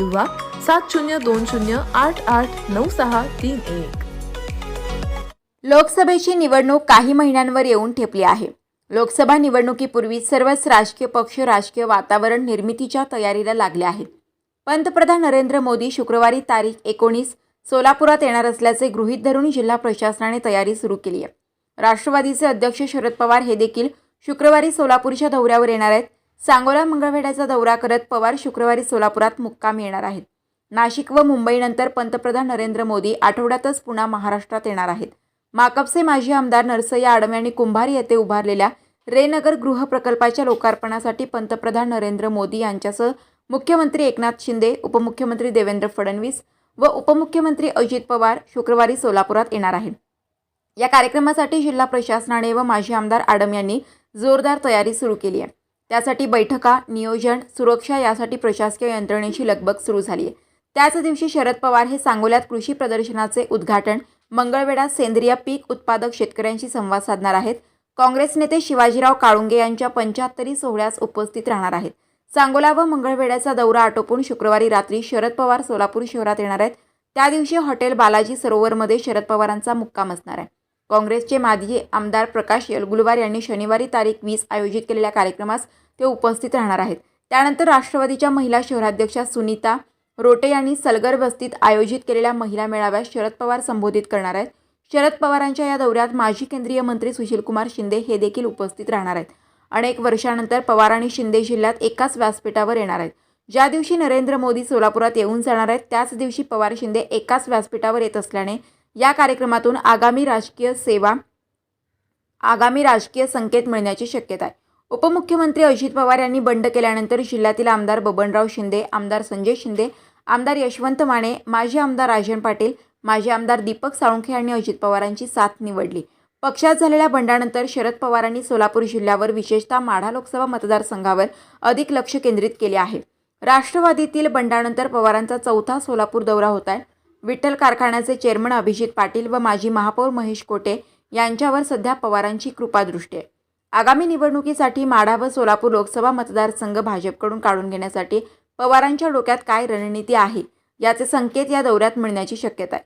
किंवा सात शून्य दोन शून्य आठ आठ नऊ सहा तीन एक. लोकसभेची निवडणूक काही महिन्यांवर येऊन ठेपली आहे. लोकसभा निवडणुकीपूर्वी सर्वच राजकीय पक्ष राजकीय वातावरण निर्मितीच्या तयारीला लागले आहेत. पंतप्रधान नरेंद्र मोदी शुक्रवारी तारीख एकोणीस सोलापुरात येणार असल्याचे गृहीत धरून जिल्हा प्रशासनाने तयारी सुरू केली आहे. राष्ट्रवादीचे अध्यक्ष शरद पवार हे देखील शुक्रवारी सोलापूरच्या दौऱ्यावर येणार आहेत. सांगोला मंगळवेढ्याचा दौरा करत पवार शुक्रवारी सोलापुरात मुक्काम येणार आहेत. नाशिक व मुंबईनंतर पंतप्रधान नरेंद्र मोदी आठवड्यातच पुन्हा महाराष्ट्रात येणार आहेत. माकपचे माजी आमदार नरसय्या आडम यांनी कुंभार येथे उभारलेल्या रेनगर गृह प्रकल्पाच्या लोकार्पणासाठी पंतप्रधान नरेंद्र मोदी यांच्यासह मुख्यमंत्री एकनाथ शिंदे उपमुख्यमंत्री देवेंद्र फडणवीस व उपमुख्यमंत्री अजित पवार शुक्रवारी सोलापुरात येणार आहेत. या कार्यक्रमासाठी जिल्हा प्रशासनाने व माजी आमदार आडम यांनी जोरदार तयारी सुरू केली आहे. त्यासाठी बैठका नियोजन सुरक्षा यासाठी प्रशासकीय यंत्रणेची लगबग सुरू झाली आहे. त्याच दिवशी शरद पवार हे सांगोल्यात कृषी प्रदर्शनाचे उद्घाटन मंगळवेढा सेंद्रिय पीक उत्पादक शेतकऱ्यांशी संवाद साधणार आहेत. काँग्रेस नेते शिवाजीराव काळुंगे यांच्या पंच्याहत्तरी सोहळ्यास उपस्थित राहणार आहेत. सांगोला व मंगळवेढ्याचा दौरा आटोपून शुक्रवारी रात्री शरद पवार सोलापूर शहरात येणार आहेत. त्या दिवशी हॉटेल बालाजी सरोवरमध्ये शरद पवारांचा मुक्काम असणार आहे. काँग्रेसचे माजी आमदार प्रकाश यलगुलवार यांनी शनिवारी तारीख वीस आयोजित केलेल्या कार्यक्रमास ते उपस्थित राहणार आहेत. त्यानंतर राष्ट्रवादीच्या महिला शहराध्यक्षा सुनीता रोटे यांनी सलगर वस्तीत आयोजित केलेल्या महिला मेळाव्यात शरद पवार संबोधित करणार आहेत. शरद पवारांच्या या दौऱ्यात माजी केंद्रीय मंत्री सुशीलकुमार शिंदे हे देखील उपस्थित राहणार आहेत. अनेक वर्षानंतर पवार आणि शिंदे जिल्ह्यात एकाच व्यासपीठावर येणार आहेत. ज्या दिवशी नरेंद्र मोदी सोलापुरात येऊन जाणार आहेत त्याच दिवशी पवार शिंदे एकाच व्यासपीठावर येत असल्याने या कार्यक्रमातून आगामी राजकीय सेवा आगामी राजकीय संकेत मिळण्याची शक्यता आहे. उपमुख्यमंत्री अजित पवार यांनी बंड केल्यानंतर जिल्ह्यातील आमदार बबनराव शिंदे आमदार संजय शिंदे आमदार यशवंत माने माजी आमदार राजन पाटील माजी आमदार दीपक साळुंखे यांनी अजित पवारांची साथ निवडली. पक्षात झालेल्या बंडानंतर शरद पवारांनी सोलापूर जिल्ह्यावर विशेषतः माढा लोकसभा मतदारसंघावर अधिक लक्ष केंद्रित केले आहे. राष्ट्रवादीतील बंडानंतर पवारांचा चौथा सोलापूर दौरा होत आहे. विठ्ठल कारखान्याचे चेअरमन अभिजित पाटील व माजी महापौर महेश कोटे यांच्यावर सध्या पवारांची कृपादृष्टी आहे. आगामी निवडणुकीसाठी माढा व सोलापूर लोकसभा मतदारसंघ भाजपकडून काढून घेण्यासाठी पवारांच्या डोक्यात काय रणनीती आहे याचे संकेत या दौऱ्यात मिळण्याची शक्यता आहे.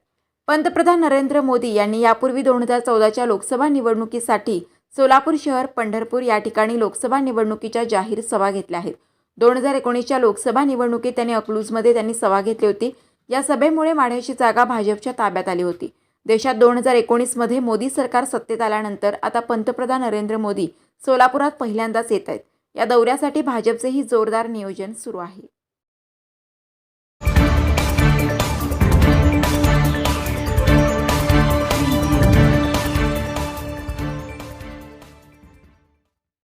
पंतप्रधान नरेंद्र मोदी यांनी यापूर्वी दोन हजार चौदाच्या लोकसभा निवडणुकीसाठी सोलापूर शहर पंढरपूर या ठिकाणी लोकसभा निवडणुकीच्या जाहीर सभा घेतल्या आहेत. दोन हजार एकोणीसच्या लोकसभा निवडणुकीत त्यांनी अकलूजमध्ये त्यांनी सभा घेतली होती. या सभेमुळे माढ्याची जागा भाजपच्या ताब्यात आली होती. देशात दोन हजार एकोणीसमध्ये मोदी सरकार सत्तेत आल्यानंतर आता पंतप्रधान नरेंद्र मोदी सोलापुरात पहिल्यांदाच येत आहेत. या दौऱ्यासाठी भाजपचेही जोरदार नियोजन सुरू आहे.